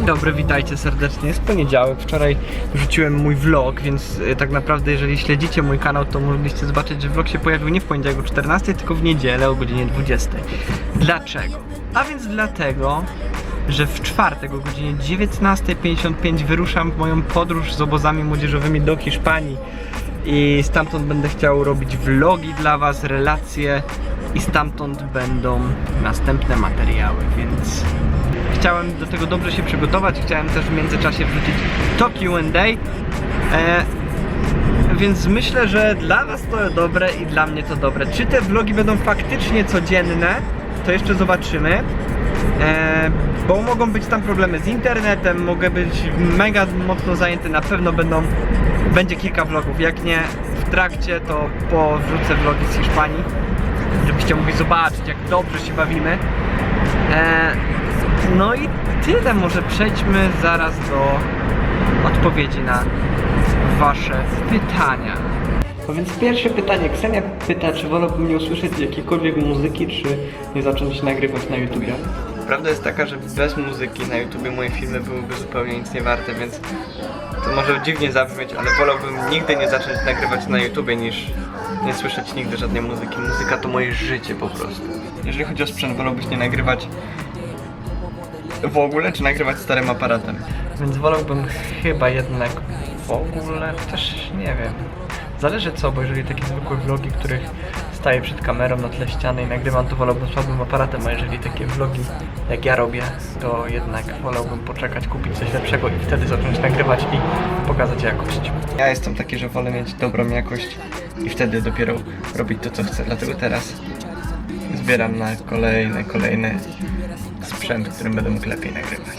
Dzień dobry, witajcie serdecznie. Jest poniedziałek. Wczoraj wrzuciłem mój vlog, więc y, tak naprawdę, jeżeli śledzicie mój kanał, to mogliście zobaczyć, że vlog się pojawił nie w poniedziałek o 14, tylko w niedzielę o godzinie 20. Dlaczego? A więc dlatego, że w czwartek o godzinie 19.55 wyruszam w moją podróż z obozami młodzieżowymi do Hiszpanii. I stamtąd będę chciał robić vlogi dla Was, relacje i stamtąd będą następne materiały, więc chciałem do tego dobrze się przygotować, chciałem też w międzyczasie wrzucić to Q&A. E, więc myślę, że dla Was to dobre i dla mnie to dobre. Czy te vlogi będą faktycznie codzienne, to jeszcze zobaczymy. E, bo mogą być tam problemy z internetem, mogę być mega mocno zajęty, na pewno będą, będzie kilka vlogów. Jak nie w trakcie, to po wrzucę vlogi z Hiszpanii, żebyście mogli zobaczyć, jak dobrze się bawimy. E, no i tyle, może przejdźmy zaraz do odpowiedzi na Wasze pytania. No więc pierwsze pytanie. Ksenia pyta, czy wolałbym nie usłyszeć jakiejkolwiek muzyki, czy nie zacząć nagrywać na YouTubie. Prawda jest taka, że bez muzyki na YouTubie moje filmy byłyby zupełnie nic nie warte, więc to może dziwnie zabrzmieć, ale wolałbym nigdy nie zacząć nagrywać na YouTubie niż nie słyszeć nigdy żadnej muzyki. Muzyka to moje życie po prostu. Jeżeli chodzi o sprzęt, wolałbyś nie nagrywać w ogóle, czy nagrywać starym aparatem? Więc wolałbym chyba jednak w ogóle, też nie wiem. Zależy co, bo jeżeli takie zwykłe vlogi, których staję przed kamerą na tle ściany i nagrywam, to wolałbym słabym aparatem, a jeżeli takie vlogi jak ja robię, to jednak wolałbym poczekać, kupić coś lepszego i wtedy zacząć nagrywać i pokazać jakość. Ja jestem taki, że wolę mieć dobrą jakość i wtedy dopiero robić to, co chcę. Dlatego teraz zbieram na kolejny, kolejny sprzęt, którym będę mógł lepiej nagrywać.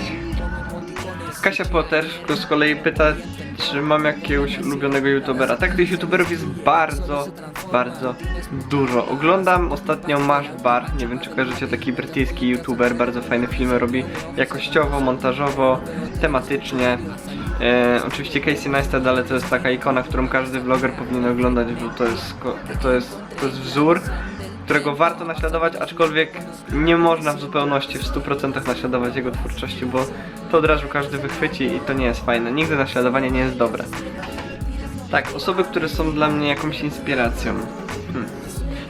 Kasia Potter z kolei pyta, czy mam jakiegoś ulubionego youtubera. Tak, tych youtuberów jest bardzo, bardzo dużo. Oglądam ostatnio Mash Bar, nie wiem czy kojarzycie, taki brytyjski youtuber, bardzo fajne filmy robi jakościowo, montażowo, tematycznie. E, oczywiście Casey Neistat, ale to jest taka ikona, którą każdy vloger powinien oglądać, bo to jest, to jest, to jest wzór, którego warto naśladować, aczkolwiek nie można w zupełności, w 100% naśladować jego twórczości, bo to od razu każdy wychwyci i to nie jest fajne. Nigdy naśladowanie nie jest dobre. Tak, osoby, które są dla mnie jakąś inspiracją. Hmm.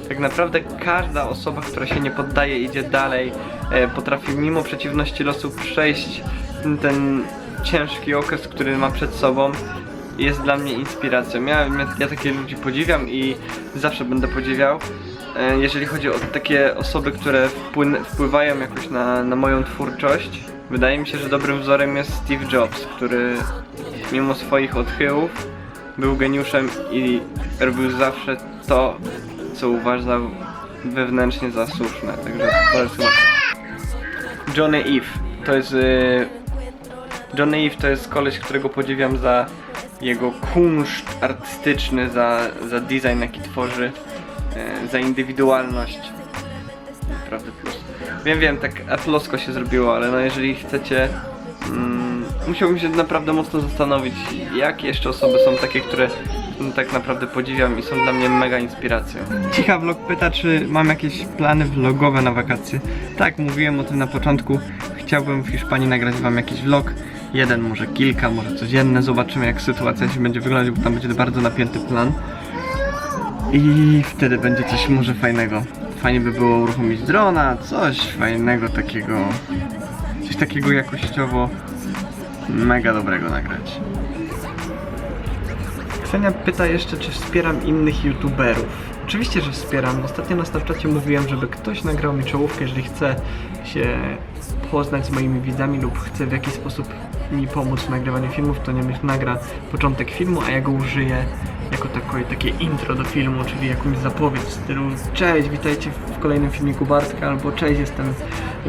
Tak naprawdę każda osoba, która się nie poddaje, idzie dalej, e, potrafi mimo przeciwności losu przejść ten, ten ciężki okres, który ma przed sobą, jest dla mnie inspiracją. Ja, ja, ja takie ludzi podziwiam i zawsze będę podziwiał. E, Jeżeli chodzi o takie osoby, które wpływają jakoś na, na moją twórczość, wydaje mi się, że dobrym wzorem jest Steve Jobs, który mimo swoich odchyłów był geniuszem i robił zawsze to, co uważał wewnętrznie za słuszne. Także to jest. Johnny Eve to jest. y, Johnny Eve to jest koleś, którego podziwiam za jego kunszt artystyczny, za, za design jaki tworzy, za indywidualność. Naprawdę plus. Wiem, wiem, tak aplosko się zrobiło, ale no jeżeli chcecie, mm, musiałbym się naprawdę mocno zastanowić, jakie jeszcze osoby są takie, które no, tak naprawdę podziwiam i są dla mnie mega inspiracją. Cicha vlog pyta, czy mam jakieś plany vlogowe na wakacje. Tak, mówiłem o tym na początku. Chciałbym w Hiszpanii nagrać wam jakiś vlog. Jeden, może kilka, może codzienne. Zobaczymy jak sytuacja się będzie wyglądać, bo tam będzie bardzo napięty plan. I wtedy będzie coś może fajnego. Fajnie by było uruchomić drona, coś fajnego takiego. Coś takiego jakościowo mega dobrego nagrać. Ksenia pyta jeszcze, czy wspieram innych youtuberów. Oczywiście, że wspieram. Ostatnio na Snapchacie mówiłem, żeby ktoś nagrał mi czołówkę, jeżeli chce się poznać z moimi widzami lub chce w jakiś sposób mi pomóc w nagrywaniu filmów, to niech nagra początek filmu, a ja go użyję jako takie, takie intro do filmu, czyli jakąś zapowiedź w stylu Cześć, witajcie w kolejnym filmiku Bartka, albo Cześć, jestem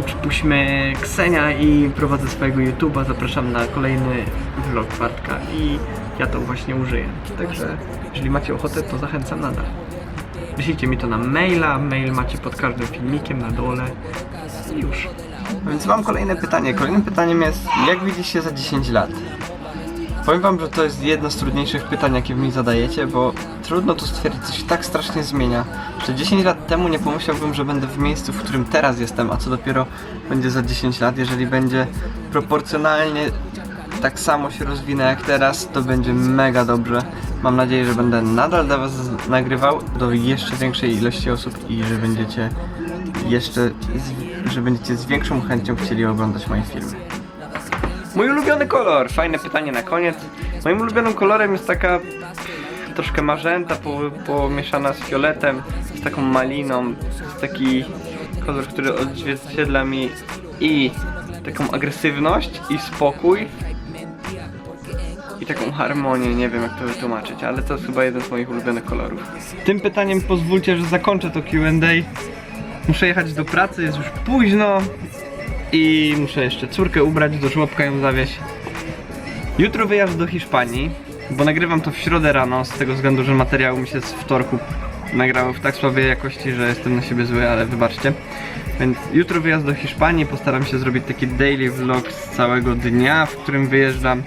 przypuśćmy Ksenia i prowadzę swojego YouTube'a, zapraszam na kolejny vlog Bartka i ja to właśnie użyję. Także jeżeli macie ochotę, to zachęcam nadal. Wyślijcie mi to na maila, mail macie pod każdym filmikiem na dole i już. Więc mam kolejne pytanie. Kolejnym pytaniem jest, jak widzisz się za 10 lat? Powiem wam, że to jest jedno z trudniejszych pytań, jakie mi zadajecie, bo trudno tu stwierdzić, co się tak strasznie zmienia. Że 10 lat temu nie pomyślałbym, że będę w miejscu, w którym teraz jestem, a co dopiero będzie za 10 lat. Jeżeli będzie proporcjonalnie tak samo się rozwinę jak teraz, to będzie mega dobrze. Mam nadzieję, że będę nadal dla Was nagrywał do jeszcze większej ilości osób i że będziecie jeszcze, że będziecie z większą chęcią chcieli oglądać moje filmy. Mój ulubiony kolor, fajne pytanie na koniec. Moim ulubionym kolorem jest taka troszkę marzęta po, pomieszana z fioletem, z taką maliną. Jest taki kolor, który odzwierciedla mi i taką agresywność i spokój i taką harmonię, nie wiem jak to wytłumaczyć, ale to jest chyba jeden z moich ulubionych kolorów. Tym pytaniem pozwólcie, że zakończę to Q&A. Muszę jechać do pracy, jest już późno i muszę jeszcze córkę ubrać, do żłobka ją zawieźć. Jutro wyjazd do Hiszpanii, bo nagrywam to w środę rano, z tego względu, że materiał mi się z wtorku nagrały w tak słabej jakości, że jestem na siebie zły, ale wybaczcie. Więc jutro wyjazd do Hiszpanii, postaram się zrobić taki daily vlog z całego dnia, w którym wyjeżdżam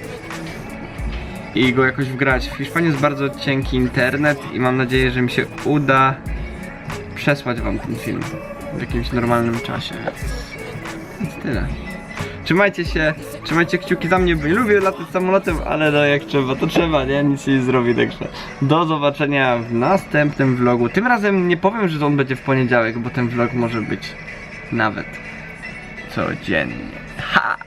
i go jakoś wgrać. W Hiszpanii jest bardzo cienki internet i mam nadzieję, że mi się uda przesłać wam ten film w jakimś normalnym czasie. Tyle. Trzymajcie się, trzymajcie kciuki za mnie, bo nie lubię latać samolotem, ale no jak trzeba, to trzeba, nie? Nic się nie zrobi, także do zobaczenia w następnym vlogu. Tym razem nie powiem, że on będzie w poniedziałek, bo ten vlog może być nawet codziennie. Ha!